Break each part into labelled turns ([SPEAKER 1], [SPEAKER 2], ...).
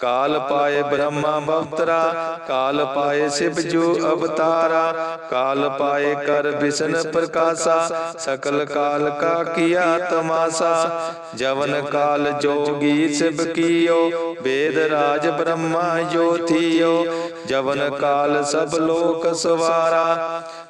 [SPEAKER 1] ਕਾਲ ਪਾਏ ਬ੍ਰਹਮਾ ਬਵਤਰਾ, ਕਾਲ ਪਾਏ ਸਿਵ ਜੂ ਅਵਤਾਰਾ, ਕਾਲ ਪਾਏ ਕਰ ਵਿਸ਼ਨ ਪ੍ਰਕਾਸ਼ਾ, ਸਕਲ ਕਾਲ ਕਾ ਕੀਆ ਤਮਾਸਾ, ਜਵਨ ਕਾਲ ਜੋਗੀ ਸਿਵ ਕੀਓ, ਵੇਦ ਰਾਜ ਬ੍ਰਹਮਾ ਜੋਥੀਓ ਜਵਨ ਕਾਲ ਸਭ ਲੋਕ ਸਵਾਰਾ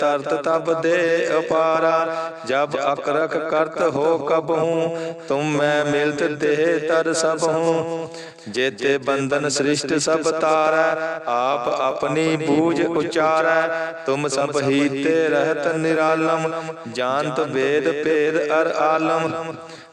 [SPEAKER 1] ਤਰਤ ਤਬ ਦੇ ਅਪਾਰਾ, ਜਬ ਅਕਰਖ ਕਰਤ ਹੋ ਕਬ ਹੂੰ, ਤੁਮ ਮੈਂ ਮਿਲਤ ਦੇਹ ਤਰ ਸਭ ਹੂੰ। ਜੇਤੇ ਬੰਧਨ ਸ੍ਰਿਸ਼ਟ ਸਭ ਤਾਰੈ, ਆਪ ਆਪਣੀ ਬੂਝ ਉਚਾਰੈ, ਤੁਮ ਸਭ ਹੀ ਤੇ ਰਹਿਤ ਨਿਰਾਲਮ, ਜਾਣਤ ਵੇਦ ਭੇਦ ਅਰ ਆਲਮ।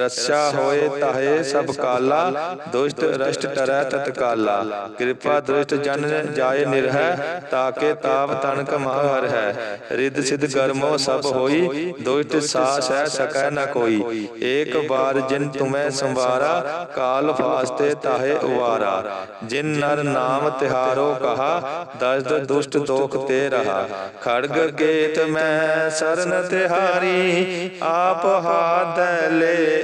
[SPEAKER 1] ਰੱਛਾ ਹੋਏ ਤਾਹੇ ਸਭ ਕਾਲਾ, ਦੁਸ਼ਟ ਰਸ਼ਟ ਟਰੈ ਤਤਕਾਲਾ ਕਿਰਪਾ ਦੁਸ਼ਟ ਜਨ ਜਾਏ ਨਿਰਹਿ ਤਾਕੇ ਤਾਪ ਤਨਕ ਮਹਰ ਹੈ। ਰਿੱਧ ਸਿਧ ਗਰਮੋ ਸਭ ਹੋਈ, ਦੁਸ਼ਟ ਸਾਸ ਹੈ ਸਕੈ ਨ ਕੋਈ। ਏਕ ਬਾਰ ਜਿਨ ਤੁਮੈ ਸੰਵਾਰਾ, ਕਾਲ ਫਾਸਤੇ ਤਾਹੇ ਉਵਾਰਾ। ਜਿਨ ਨਰ ਨਾਮ ਤਿਹਾਰੋ ਕਹਾ, ਦਸਦ ਦੁਸ਼ਟ ਦੋਖ ਤੇ ਰਹਾ। ਖੜਗ ਗੇਤ ਮੈਂ ਸਰਨ ਤਿਹਾਰੀ, ਆਪ ਹਾਦੈ ਲੈ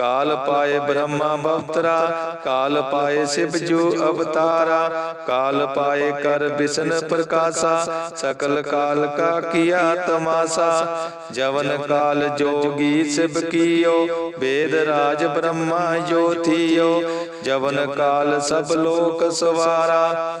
[SPEAKER 1] ਕਾਲ ਪਾਏ ਬ੍ਰਹਮਾ ਬਵਤਰਾ, ਕਾਲ ਪਾਏ ਸਿਵ ਜੂ ਅਵਤਾਰਾ, ਕਾਲ ਪਾਏ ਕਰ ਬਿਸ਼ਨ ਪ੍ਰਕਾਸ਼ਾ, ਸਕਲ ਕਾਲ ਕਾ ਕੀਆ ਤਮਾਸਾ, ਜਵਨ ਕਾਲ ਜੋਗੀ ਸਿਵ ਕੀਓ, ਵੇਦ ਰਾਜ ਬ੍ਰਹਮਾ ਜੋਥੀਓ ਜਵਨ ਕਾਲ ਸਭ ਲੋਕ ਸਵਾਰਾ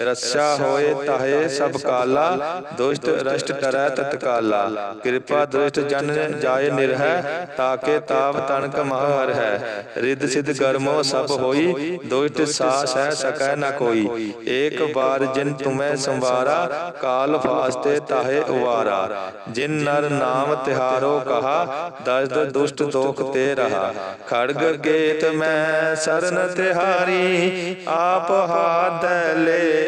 [SPEAKER 1] ਰਸਾ ਹੋਏ ਤਾਹੇ ਸਭ ਕਾਲਾ, ਦੁਸ਼ਟ ਰਸ਼ਟ ਕਰੈ ਤਤਕਾਲਾ ਕਿਰਪਾ ਦੁਸ਼ਟ ਜਨ ਜਾਏ ਨਿਰਹਿ ਤਾਕੇ ਤਾਪ ਤਣਕ ਮਹਰ ਹੈ ਰਿੱਧ ਸਿਧ ਗਰਮੋ ਸਭ ਹੋਈ, ਦੁਸ਼ਟ ਸਾਸ ਹੈ ਸਕੈ ਨ ਕੋਈ। ਏਕ ਬਾਰ ਜਿਨ ਤੁਮੈ ਸੰਵਾਰਾ, ਕਾਲ ਫਾਸਤੇ ਤਾਹੇ ਉਵਾਰਾ। ਜਿਨ ਨਰ ਨਾਮ ਤਿਹਾਰੋ ਕਹਾ ਦਸਦ ਦੁਸ਼ਟ ਦੋਖ ਤੇ ਰਹਾ। ਖੜਗ ਗੇਤ ਮੈਂ ਸਰਨ ਤਿਹਾਰੀ, ਆਪ ਹਾਥ ਲੈ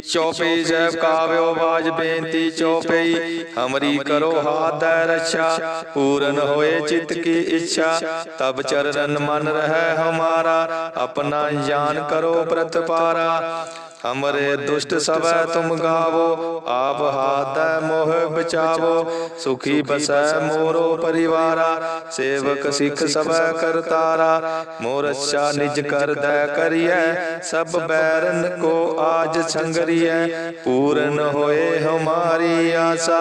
[SPEAKER 1] ਚੌਪਈ ਸਾਹਿਬ ਕਾਵਿਓ ਬਾਜ ਬੇਨਤੀ ਚੌਪਈ ਹਮਰੀ ਕਰੋ ਹਾਥ ਦੈ ਰੱਛਾ, ਪੂਰਨ ਹੋਏ ਚਿਤ ਕੀ ਇੱਛਾ। ਤਬ ਚਰਨ ਮਨ ਰਹਿ ਹਮਾਰਾ, ਆਪਣਾ ਜਾਨ ਕਰੋ ਪ੍ਰਤਪਾਰਾ। ਹਮਰੇ ਦੁਸ਼ਟ ਸਭੈ ਤੁਮ ਗਾਵੋ ਆਪ ਹਾਥ ਦੈ ਮੋਹ ਬਚਾਵੋ ਸੁਖੀ ਬਸੈ ਮੋਰੋ ਪਰਿਵਾਰਾ ਸੇਵਕ ਸਿੱਖ ਸਭੈ ਕਰਤਾਰਾ ਮੋਰ ਅੱਛਾ ਨਿਜ ਕਰਦੈ ਕਰੀਐ ਸਭ ਬੈਰਨ ਕੋ ਆਜ ਸੰਗਰੀਐ ਪੂਰਨ ਹੋਏ ਹਮਾਰੀ ਆਸਾ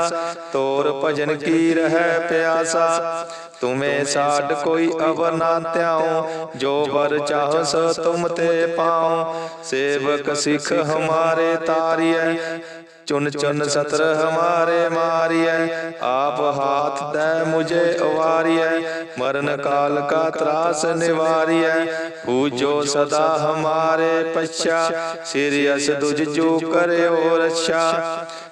[SPEAKER 1] ਤੋਰ ਭਜਨ ਕੀ ਰਹਿ ਪਿਆਸਾ ਤੁਮੇ ਸਾਡ ਕੋਈ ਅਵਰ ਨਾ ਧਿਆਉ ਜੋ ਵਰ ਚਾਹ ਸੋ ਤੁਮ ਤੇ ਪਾਉ ਸੇਵਕ ਸਿੱਖ ਹਮਾਰੇ ਤਾਰੀਐ। ਚੁਨ ਚੁਨ ਸਤਰ ਹਮਾਰੇ ਮਾਰੀਐ। ਆਪ ਹਾਥ ਦੈ ਮੁਝੇ ਅਵਾਰੀਐ। ਮਰਨ ਕਾਲ ਕਾ ਤਰਾਸ ਨਿਵਾਰੀਐ। ਪੂਜੋ ਸਦਾ ਹਮਾਰੇ ਪਛਾ। ਸਿਰ ਅਸ ਦੁਜ ਜੋ ਕਰਿਓ ਰੱਛਾ।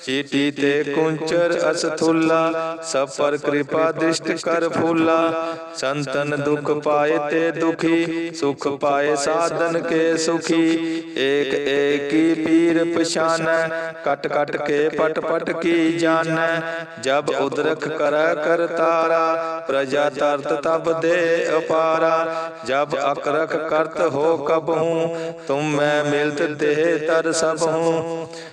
[SPEAKER 1] ਪਛਾਨਤ ਚੀਟੀ ਤੇ ਕੁੰਚਰ ਅਸਥੁੱਲਾ ਸਭ ਪਰ ਕਿਰਪਾ ਦ੍ਰਿਸ਼ਟ ਕਰ ਫੂਲਾ ਸੰਤਨ ਦੁਖ ਪਾਏ ਤੇ ਦੁਖੀ ਸੁਖ ਪਾਏ ਸਾਧਨ ਕੇ ਸੁਖੀ ਏਕ ਏਕੀ ਪੀਰ ਪਛਾਨੈ ਕਟ ਕਟ ਕੇ ਪਟ ਪਟ ਕੀ ਜਾਣੈ ਜਬ ਉਦਰਖ ਕਰੈ ਕਰਤਾਰਾ ਪ੍ਰਜਾ ਤਰਤ ਤਬ ਦੇ ਅਪਾਰਾ ਜਬ ਅਕਰਖ ਕਰਤ ਹੋ ਕਬ ਹੂੰ ਤੁਮ ਮੈਂ ਮਿਲਤ ਦੇਹ ਤਰ ਸਭ ਹੂੰ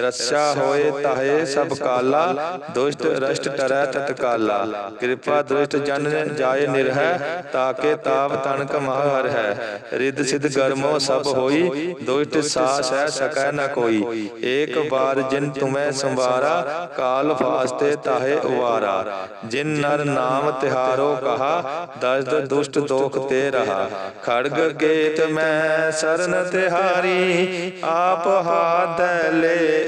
[SPEAKER 1] ਰੱਛਾ ਹੋਏ ਤਾਹੇ ਸਭ ਕਾਲਾ ਦੁਸ਼ਟ ਰਸ਼ਟ ਟਰੈ ਤਤਕਾਲਾ ਕਿਰਪਾ ਦ੍ਰਿਸ਼ਟ ਜਨ ਜਾਏ ਨਿਰਹਿ ਤਾਕੇ ਤਾਪ ਤਣਕ ਮਹਰ ਹੈ। ਰਿੱਧ ਸਿਧ ਗਰਮੋ ਸਭ ਹੋਈ ਦੁਸ਼ਟ ਸਾਸ ਹੈ ਸਕੈ ਨ ਕੋਈ। ਏਕ ਬਾਰ ਜਿਨ ਤੁਮੈ ਸੰਵਾਰਾ ਕਾਲ ਫਾਸਤੇ ਤਾਹੇ ਉਵਾਰਾ। ਜਿਨ ਨਰ ਨਾਮ ਤਿਹਾਰੋ ਕਹਾ ਦਸਦ ਦੁਸ਼ਟ ਦੋਖ ਤੇ ਰਹਾ। ਖੜਗ ਗੇਤ ਮੈਂ ਸਰਨ ਤਿਹਾਰੀ ਆਪ ਹਾਥ ਲੈ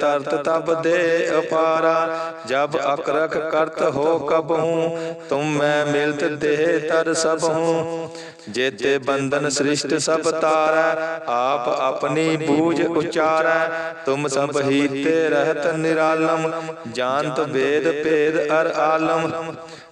[SPEAKER 1] ਤਰਤ ਤਬ ਦੇ ਅਪਾਰਾ, ਜਬ ਅਕਰਖ ਕਰਤ ਹੋ ਕਬਹੂ, ਤੁਮ ਮੈਂ ਮਿਲਤ ਦੇਹ ਤਰ ਸਭ ਹੂੰ ਜੇਤੇ ਬੰਧਨ ਸ੍ਰਿਸ਼ਟ ਸਭ ਤਾਰੈ, ਆਪ ਆਪਣੀ ਬੂਝ ਉਚਾਰੈ, ਤੁਮ ਸਭ ਹੀ ਤੇ ਰਹਿਤ ਨਿਰਾਲਮ, ਜਾਣਤ ਵੇਦ ਭੇਦ ਅਰ ਆਲਮ।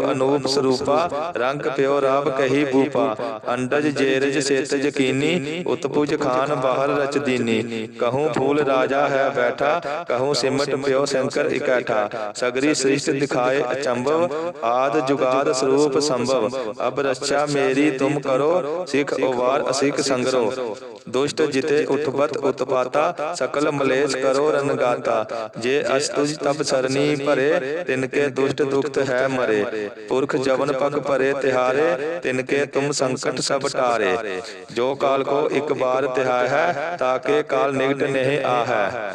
[SPEAKER 1] ਅਨੂਪ ਸਰੂਪਾ ਰੰਗ ਪਿਓ ਰਾਵ ਕਹੀ ਭੂਪਾ ਅੰਡਜ ਜੇਰਜ ਸੇਤਜ ਕੀਨੀ ਉਤਪੁਜ ਖਾਨ ਬਾਹਰ ਰਚ ਦੀਨੀ। ਕਹੂੰ ਫੂਲ ਰਾਜਾ ਹੈ ਬੈਠਾ ਕਹੂੰ ਸਿਮਟ ਪਿਓ ਸ਼ੰਕਰ ਇਕੱਠਾ। ਸਗਰੀ ਸ੍ਰਿਸ਼ਟ ਦਿਖਾਏ ਅਚੰਭਵ ਆਦ ਜੁਗਾਦ ਸਰੂਪ ਸੰਭਵ। ਅਬ ਰੱਛਾ ਮੇਰੀ ਤੁਮ ਕਰੋ ਸਿਖ ਉਵਾਰ ਅਸਿਕ ਸੰਗਰੋ। ਦੁਸ਼ਟ ਜਿਤੇ ਉਤਪਤ ਉਤਪਾਤਾ ਸਕਲ ਮਲੇਸ਼ ਕਰੋ ਰਨਗਾਤਾ ਜੇ ਅਸ ਤੁਜ ਤਪ ਸਰਨੀ ਭਰੇ ਤਿਨ ਕੇ ਦੁਸ਼ਟ ਦੁਖਤ ਹੈ ਮਰੇ ਪੁਰਖ ਜਵਨ ਪਗ ਭਰੇ ਤਿਹਾਰੇ, ਤਿਨ ਕੇ ਤੁਮ ਸੰਕਟ ਸਭ ਟਾਰੇ। ਜੋ ਕਾਲ ਕੋ ਇੱਕ ਬਾਰ ਤਿਹਾਇ ਹੈ ਤਾਕੇ ਕਾਲ ਨਿਕਟ ਨਹੀਂ ਆਹੈ।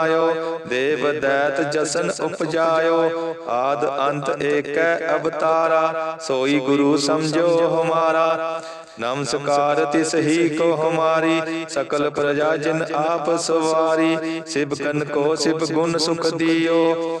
[SPEAKER 1] ਬਨਾਇਓ ਦੇਵ ਦੈਤ ਜਸਨ ਉਪਜਾਇਓ, ਆਦ ਅੰਤ ਏਕੈ ਅਵਤਾਰਾ, ਸੋਈ ਗੁਰੂ ਸਮਝੋ ਹਮਾਰਾ। ਨਮਸਕਾਰ ਤਿਸ ਹੀ ਕੋ ਹਮਾਰੀ, ਸਕਲ ਪ੍ਰਜਾ ਜਿਨ ਆਪ ਸਵਾਰੀ ਸਿਵ ਕਨ ਕੋ ਸਿਵ ਗੁਣ ਸੁਖ ਦਿਓ।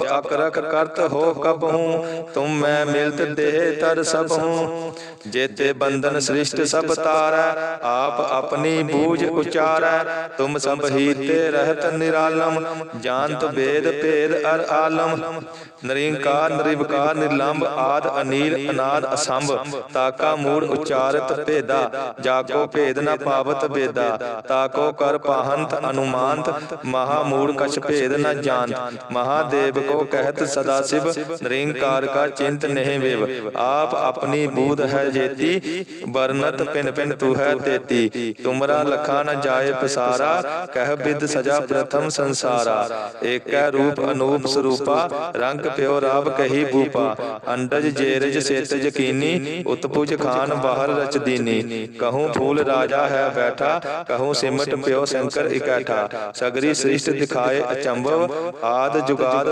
[SPEAKER 1] ਅਕਰਖ ਕਰਤ ਹੋ ਕਬਹੂ ਤੁਮ ਮੈਂ ਮਿਲਤ ਦੇਹ ਤਰ ਸਭ ਹੂੰ। ਜੇਤੇ ਬੰਧਨ ਸ੍ਰਿਸ਼ਟ ਸਭ ਤਾਰੈ, ਆਪ ਆਪਣੀ ਬੂਝ ਉਚਾਰੈ। ਤੁਮ ਸਭ ਰਹਿਤ ਨਿਰਾਲਮ, ਜਾਣਤ ਵੇਦ ਭੇਦ ਅਰ ਆਲਮ। ਨਰਿੰਕਾਰ, ਨਿਰਵਕਾਰ ਨਿਰਲੰਭ ਆਦ ਅਨੀਲ, ਅਨਾਦ ਅਸੰਭ, ਤਾਕਾ ਮੂੜ ਉਚਾਰਤ ਭੇਦਾ। ਜਾਕੋ ਭੇਦ ਨ ਪਾਵਤ ਬੇਦਾ, ਤਾਕੋ ਕਰ ਪਾਹੰਤ ਅਨੁਮਾਨਤ। ਮਹਾ ਮੂੜ ਕਛ ਭੇਦ ਨ ਜਾਣਤ। ਮਹਾਦੇਵ ਕੋ ਕਹਿਤ ਸਦਾ ਸਿਵ ਨਿਰੰਕਾਰ ਕਾ ਚਿੰਤ ਨਹੀਂ ਵਿਵ ਆਪ ਆਪਣੀ ਬੂਧ ਹੈ ਜੇਤੀ ਵਰਨਤ ਪਿਨ ਪਿਨ ਤੂ ਹੈ ਤੇਤੀ ਤੁਮਰਾ ਲਖਾ ਨ ਜਾਏ ਪਸਾਰਾ ਕਹਿ ਬਿਦ ਸਜਾ ਪ੍ਰਥਮ ਸੰਸਾਰਾ ਏਕੈ ਰੂਪ ਅਨੂਪ ਸਰੂਪਾ ਰੰਗ ਪਿਓ ਰਾਵ ਕਹੀ ਭੂਪਾ ਅੰਡਜ ਜੇਰਜ ਸੇਤਜ ਕੀਨੀ ਉਤਪੁਜ ਖਾਨ ਬਾਹਰ ਰਚ ਦੀਨੀ ਕਹੂੰ ਫੂਲ ਰਾਜਾ ਹੈ ਬੈਠਾ ਕਹੂੰ ਸਿਮਟ ਪਿਓ ਸ਼ੰਕਰ ਇਕੱਠਾ ਸਗਰੀ ਸ੍ਰਿਸ਼ਟ ਦਿਖਾਏ ਅਚੰਭਵ ਆਦ ਜੁਗਾਦ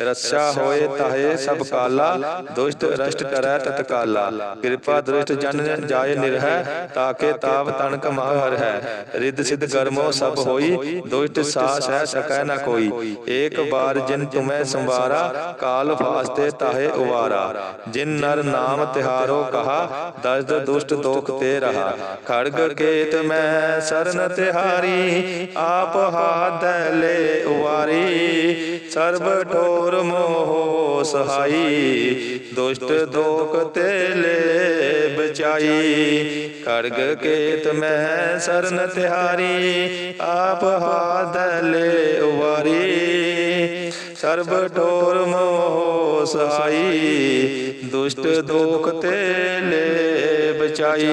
[SPEAKER 1] ਰਸਾ ਹੋਏ ਤਾਹੇ ਸਭ ਕਾਲਾ, ਦੁਸ਼ਟ ਰਸ਼ਟ ਕਰੈ ਤਤਕਾਲਾ ਕਿਰਪਾ ਦ੍ਰਿਸ਼ਟ ਜਨ ਜਾਏ ਨਿਰਹਿ, ਤਾਕੇ ਤਾਪ ਤਣਕ ਮਹ ਹਰ ਹੈ ਰਿੱਧ ਸਿਧ ਕਰਮੋ ਸਭ ਹੋਈ, ਦੁਸ਼ਟ ਸਾਸ ਹੈ ਸਕੈ ਨ ਕੋਈ। ਏਕ ਬਾਰ ਜਿਨ ਤੁਮੈ ਸੰਵਾਰਾ, ਕਾਲ ਫਾਸਤੇ ਤਾਹੇ ਉਵਾਰਾ। ਜਿਨ ਨਰ ਨਾਮ ਤਿਹਾਰੋ ਕਹਾ, ਦਸਦ ਦੁਸ਼ਟ ਦੋਖ ਤੇ ਰਹਾ। ਖੜਗ ਕੇਤ ਮੈਂ ਸਰਨ ਤਿਹਾਰੀ, ਆਪ ਹਾਥ ਲੈ ਉਵਾਰੀ। ਸਰਬ ਠੋਰ ਮੋਹ ਸਹਾਈ, ਦੁਸ਼ਟ ਦੋਖ ਤੇ ਲੈ ਬਚਾਈ ਖੜਗ ਕੇਤ ਮੈਂ ਸਰਨ ਤਿਹਾਰੀ, ਆਪ ਹਾਦਲੇ ਉਵਾਰੀ। ਸਰਬ ਠੋਰ ਮੋਹ ਸਹਾਈ, ਦੁਸ਼ਟ ਦੋਖ ਤੇ ਲੈ ਬਚਾਈ